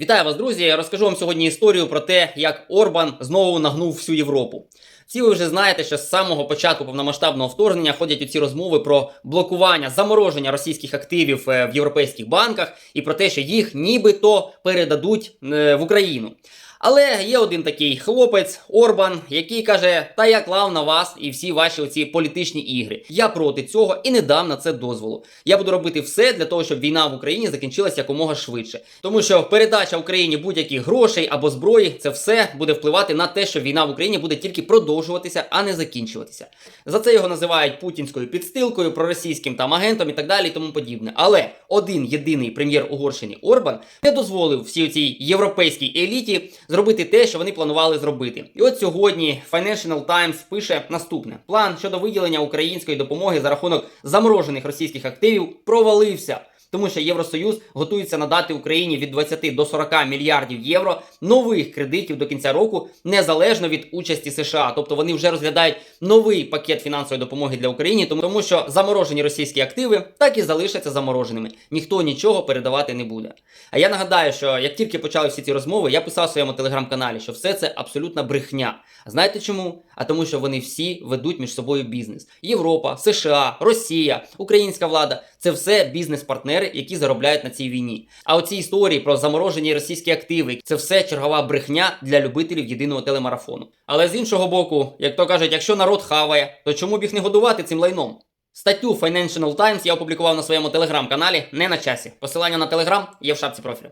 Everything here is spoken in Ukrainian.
Вітаю вас, друзі! Я розкажу вам сьогодні історію про те, як Орбан знову нагнув всю Європу. Всі ви вже знаєте, що з самого початку повномасштабного вторгнення ходять у ці розмови про блокування, замороження російських активів е, в європейських банках і про те, що їх нібито передадуть е, в Україну. Але є один такий хлопець Орбан, який каже: Та я клав на вас і всі ваші оці політичні ігри. Я проти цього і не дам на це дозволу. Я буду робити все для того, щоб війна в Україні закінчилася якомога швидше. Тому що передача Україні будь-яких грошей або зброї, це все буде впливати на те, що війна в Україні буде тільки продовжуватися, а не закінчуватися. За це його називають путінською підстилкою, проросійським там агентом і так далі, і тому подібне. Але один єдиний прем'єр Угорщини Орбан не дозволив всій цій європейській еліті зробити те, що вони планували зробити. І от сьогодні Financial Times пише наступне: план щодо виділення української допомоги за рахунок заморожених російських активів провалився. Тому що Євросоюз готується надати Україні від 20 до 40 мільярдів євро нових кредитів до кінця року, незалежно від участі США. Тобто вони вже розглядають новий пакет фінансової допомоги для України, тому що заморожені російські активи так і залишаться замороженими. Ніхто нічого передавати не буде. А я нагадаю, що як тільки почали всі ці розмови, я писав в своєму телеграм-каналі, що все це абсолютна брехня. Знаєте чому? А тому, що вони всі ведуть між собою бізнес. Європа, США, Росія, українська влада це все бізнес-партнери, які заробляють на цій війні. А оці історії про заморожені російські активи це все чергова брехня для любителів єдиного телемарафону. Але з іншого боку, як то кажуть, якщо народ хаває, то чому б їх не годувати цим лайном? Статтю Financial Times я опублікував на своєму телеграм-каналі не на часі. Посилання на телеграм є в шапці профілю.